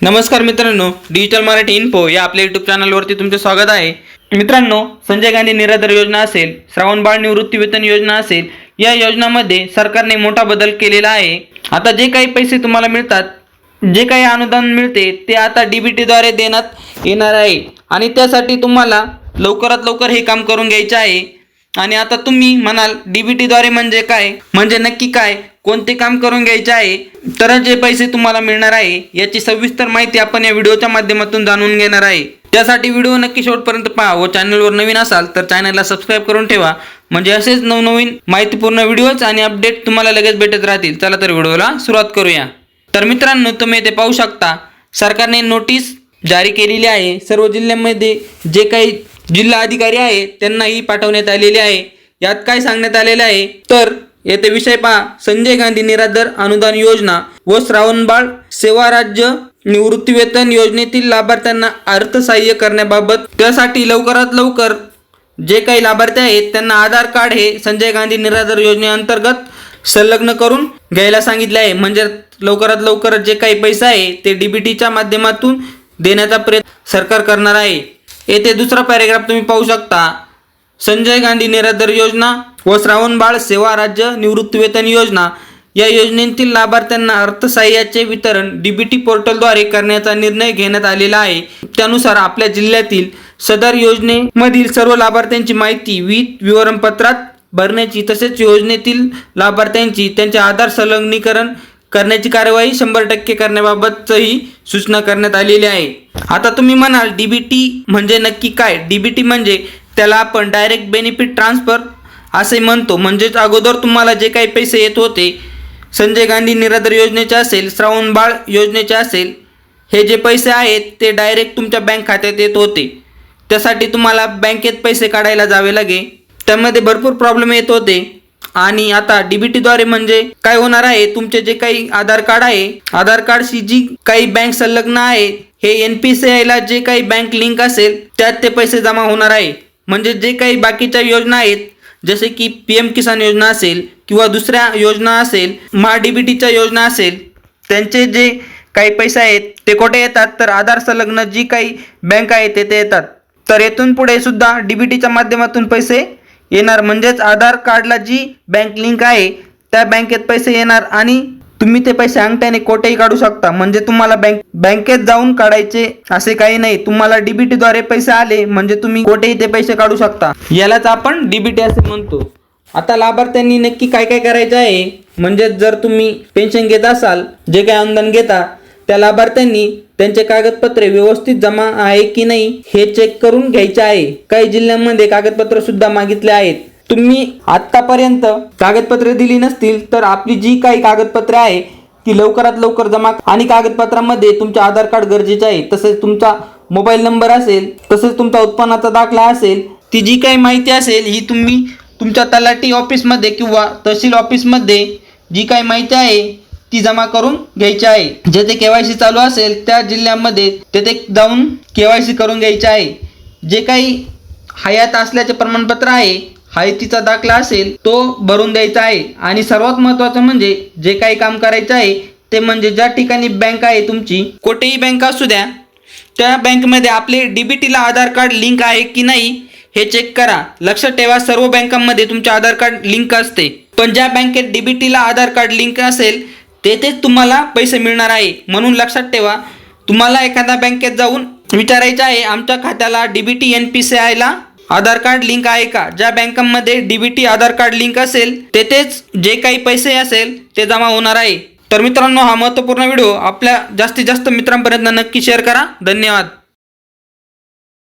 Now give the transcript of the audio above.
नमस्कार मित्रांनो digital Marathi info या आपल्या युट्यूब चॅनलवरती तुमचे स्वागत आहे. मित्रांनो संजय गांधी निराधार योजना असेल श्रावण बाळ निवृत्ती वेतन योजना असेल या योजनामध्ये सरकारने मोठा बदल केलेला आहे. आता जे काही पैसे तुम्हाला मिळतात जे काही अनुदान मिळते ते आता डी बी टीद्वारे देण्यात येणार आहे. आणि त्यासाठी तुम्हाला लवकरात लवकर हे काम करून घ्यायचे आहे. आणि आता तुम्ही म्हणाल डीबीटीद्वारे म्हणजे काय? म्हणजे नक्की काय? कोणते काम करून घ्यायचे आहे? तर जे पैसे तुम्हाला मिळणार आहे याची सविस्तर माहिती आपण या व्हिडिओच्या माध्यमातून जाणून घेणार आहे. त्यासाठी व्हिडिओ नक्की शेवटपर्यंत पहा व चॅनलवर नवीन असाल तर चॅनलला सबस्क्राईब करून ठेवा. म्हणजे असेच नवनवीन माहितीपूर्ण व्हिडिओज आणि अपडेट तुम्हाला लगेच भेटत राहतील. चला तर व्हिडिओला सुरुवात करूया. तर मित्रांनो तुम्ही ते पाहू शकता सरकारने नोटीस जारी केलेली आहे. सर्व जिल्ह्यांमध्ये जे काही जिल्हा अधिकारी आहे त्यांनाही पाठवण्यात आलेले आहे. यात काय सांगण्यात आलेले आहे? तर येथे विषय पहा. संजय गांधी निराधार अनुदान योजना व श्रावणबाळ सेवा राज्य निवृत्तीवेतन योजनेतील लाभार्थ्यांना अर्थसहाय्य करण्याबाबत त्यासाठी लवकरात लवकर जे काही लाभार्थी आहेत त्यांना आधार कार्ड हे संजय गांधी निराधार योजनेअंतर्गत संलग्न करून घ्यायला सांगितले आहे. म्हणजे लवकरात लवकर जे काही पैसा आहे ते डीबीटीच्या माध्यमातून देण्याचा प्रयत्न सरकार करणार आहे. येथे दुसरा पॅरेग्राफ तुम्ही पाहू शकता. संजय गांधी निराधार योजना व श्रावण बाळ सेवा राज्य निवृत्तीवेतन योजना या योजनेतील लाभार्थ्यांना अर्थसहाय्याचे वितरण डीबीटी पोर्टलद्वारे करण्याचा निर्णय घेण्यात आलेला आहे. त्यानुसार आपल्या जिल्ह्यातील सदर योजनेमधील सर्व लाभार्थ्यांची माहिती विहित विवरणपत्रात भरण्याची तसेच योजनेतील लाभार्थ्यांची त्यांचे आधार संलग्नीकरण करण्याची कार्यवाही शंभर टक्के करण्याबाबतही सूचना करण्यात आलेली आहे. आता तुम्ही म्हणाल डीबीटी म्हणजे नक्की काय? डीबीटी म्हणजे त्याला आपण डायरेक्ट बेनिफिट ट्रान्सफर असे म्हणतो. म्हणजेच अगोदर तुम्हाला जे काही पैसे येत होते संजय गांधी निराधार योजनेचे असेल श्रावण बाळ योजनेचे असेल हे जे पैसे आहेत ते डायरेक्ट तुमच्या बँक खात्यात येत होते. त्यासाठी तुम्हाला बँकेत पैसे काढायला जावे लागे. त्यामध्ये भरपूर प्रॉब्लेम येत होते. आणि आता डीबीटीद्वारे म्हणजे काय होणार आहे? तुमचे जे काही आधार कार्ड आहे आधार कार्डशी जी काही बँक संलग्न आहे हे एन पी सी आयला जे काही बँक लिंक असेल त्यात ते पैसे जमा होणार आहे. म्हणजे जे काही बाकीच्या योजना आहेत जसे की पी एम किसान योजना असेल किंवा दुसऱ्या योजना असेल महा डी बी टीच्या योजना असेल त्यांचे जे काही पैसे आहेत ते कुठे येतात? तर आधार संलग्न जी काही बँक आहे तेथे येतात. तर येथून पुढे सुद्धा डी बी टीच्या माध्यमातून पैसे येणार म्हणजेच आधार कार्डला जी बँक लिंक आहे त्या बँकेत पैसे येणार आणि तुम्ही ते पैसे अंगठ्याने कोठेही काढू शकता. म्हणजे तुम्हाला बँक बँकेत जाऊन काढायचे असे काही नाही. तुम्हाला डीबीटी द्वारे पैसे आले म्हणजे तुम्ही कोठेही ते पैसे काढू शकता. यालाच आपण डीबीटी असे म्हणतो. आता लाभार्थ्यांनी नक्की काय काय करायचं आहे? म्हणजे जर तुम्ही पेन्शन घेत असाल जे काही अनुदान घेता त्या लाभार्थ्यांनी त्यांचे कागदपत्रे व्यवस्थित जमा आहे की नाही हे चेक करून घ्यायचे आहे. काही जिल्ह्यांमध्ये कागदपत्र सुद्धा मागितले आहेत. तुम्ही आतापर्यंत कागदपत्रे दिली नसतील तर आपली जी काही कागदपत्रे आहे ती लवकरात लवकर जमा आणि कागदपत्रामध्ये तुमचे आधार कार्ड गरजेचे आहे. तसेच तुमचा मोबाईल नंबर असेल तसेच तुमचा उत्पन्नाचा दाखला असेल ती जी काही माहिती असेल ही तुम्ही तुमच्या तलाठी ऑफिसमध्ये किंवा तहसील ऑफिसमध्ये जी काही माहिती आहे ती जमा करून घ्यायची आहे. जेथे केवायसी चालू असेल त्या जिल्ह्यामध्ये तेथे जाऊन केवायसी करून घ्यायची आहे. जे काही हयात असल्याचे प्रमाणपत्र आहे हयातीचा दाखला असेल तो भरून द्यायचा आहे. आणि सर्वात महत्त्वाचं म्हणजे जे काही काम करायचं आहे ते म्हणजे ज्या ठिकाणी बँक आहे तुमची कुठेही बँक असू द्या त्या बँकमध्ये आपले डीबीटीला आधार कार्ड लिंक आहे की नाही हे चेक करा. लक्षात ठेवा सर्व बँकांमध्ये तुमचे आधार कार्ड लिंक असते. पण ज्या बँकेत डीबीटीला आधार कार्ड लिंक असेल तेथेच तुम्हाला पैसे मिळणार आहे. म्हणून लक्षात ठेवा तुम्हाला एखाद्या बँकेत जाऊन विचारायचं आहे आमच्या खात्याला डीबीटी एन पी सी आयला आधार कार्ड लिंक आहे का? ज्या बँकांमध्ये डीबीटी आधार कार्ड लिंक असेल तेथेच जे काही पैसे असेल ते जमा होणार आहे. तर मित्रांनो हा महत्त्वपूर्ण व्हिडिओ आपल्या जास्तीत जास्त मित्रांपर्यंत नक्की शेअर करा. धन्यवाद.